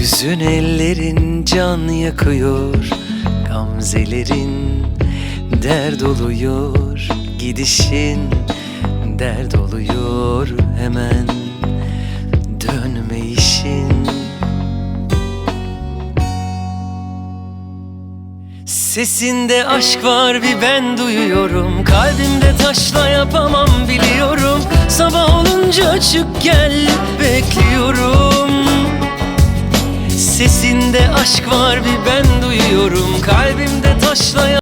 Yüzün ellerin can yakıyor Gamzelerin dert oluyor Gidişin dert oluyor hemen Dönme işin. Sesinde aşk var bir ben duyuyorum Kalbimde taşla yapamam biliyorum. Sabah olunca çık gel bekliyorum aşk var bir ben duyuyorum. Kalbimde taşla